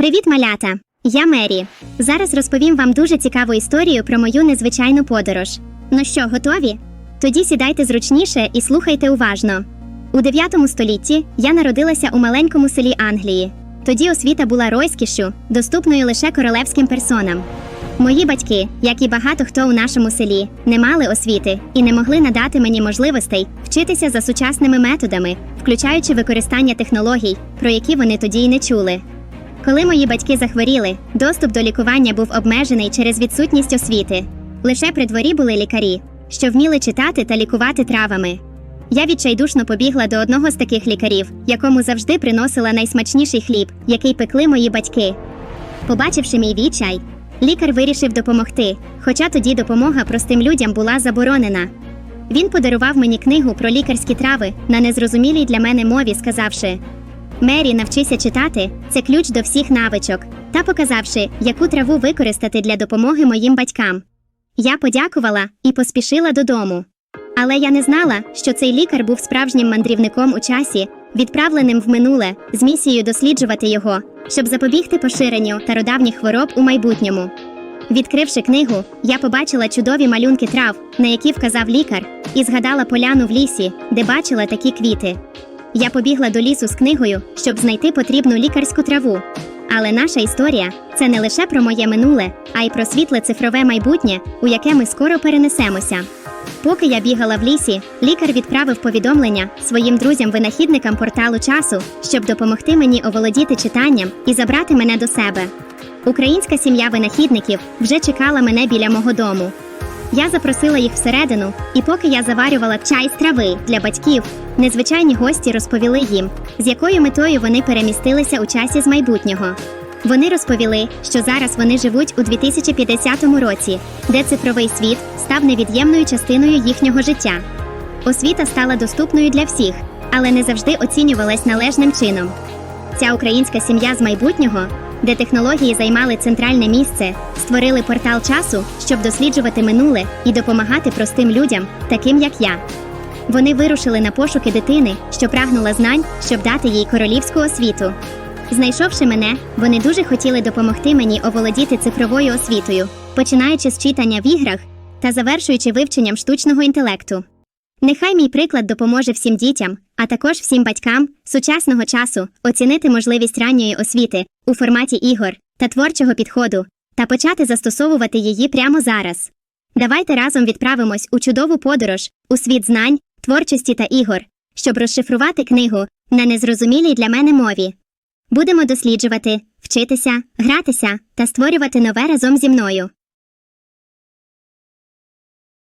Привіт, малята! Я Мері. Зараз розповім вам дуже цікаву історію про мою незвичайну подорож. Ну що, готові? Тоді сідайте зручніше і слухайте уважно. У 9 столітті я народилася у маленькому селі Англії. Тоді освіта була розкішю, доступною лише королевським персонам. Мої батьки, як і багато хто у нашому селі, не мали освіти і не могли надати мені можливостей вчитися за сучасними методами, включаючи використання технологій, про які вони тоді й не чули. Коли мої батьки захворіли, доступ до лікування був обмежений через відсутність освіти. Лише при дворі були лікарі, що вміли читати та лікувати травами. Я відчайдушно побігла до одного з таких лікарів, якому завжди приносила найсмачніший хліб, який пекли мої батьки. Побачивши мій відчай, лікар вирішив допомогти, хоча тоді допомога простим людям була заборонена. Він подарував мені книгу про лікарські трави на незрозумілій для мене мові, сказавши: Мері, навчися читати це ключ до всіх навичок, та показавши, яку траву використати для допомоги моїм батькам. Я подякувала і поспішила додому. Але я не знала, що цей лікар був справжнім мандрівником у часі, відправленим в минуле з місією досліджувати його, щоб запобігти поширенню стародавніх хвороб у майбутньому. Відкривши книгу, я побачила чудові малюнки трав, на які вказав лікар, і згадала поляну в лісі, де бачила такі квіти. Я побігла до лісу з книгою, щоб знайти потрібну лікарську траву. Але наша історія це не лише про моє минуле, а й про світле цифрове майбутнє, у яке ми скоро перенесемося. Поки я бігала в лісі, лікар відправив повідомлення своїм друзям-винахідникам порталу часу, щоб допомогти мені оволодіти читанням і забрати мене до себе. Українська сім'я винахідників вже чекала мене біля мого дому. Я запросила їх всередину, і поки я заварювала чай з трави для батьків, незвичайні гості розповіли їм, з якою метою вони перемістилися у часі з майбутнього. Вони розповіли, що зараз вони живуть у 2050 році, де цифровий світ став невід'ємною частиною їхнього життя. Освіта стала доступною для всіх, але не завжди оцінювалась належним чином. Ця українська сім'я з майбутнього, де технології займали центральне місце, створили портал часу, щоб досліджувати минуле і допомагати простим людям, таким як я. Вони вирушили на пошуки дитини, що прагнула знань, щоб дати їй королівську освіту. Знайшовши мене, вони дуже хотіли допомогти мені оволодіти цифровою освітою, починаючи з читання в іграх та завершуючи вивченням штучного інтелекту. Нехай мій приклад допоможе всім дітям, а також всім батькам сучасного часу оцінити можливість ранньої освіти у форматі ігор та творчого підходу та почати застосовувати її прямо зараз. Давайте разом відправимось у чудову подорож у світ знань, творчості та ігор, щоб розшифрувати книгу на незрозумілій для мене мові. Будемо досліджувати, вчитися, гратися та створювати нове разом зі мною.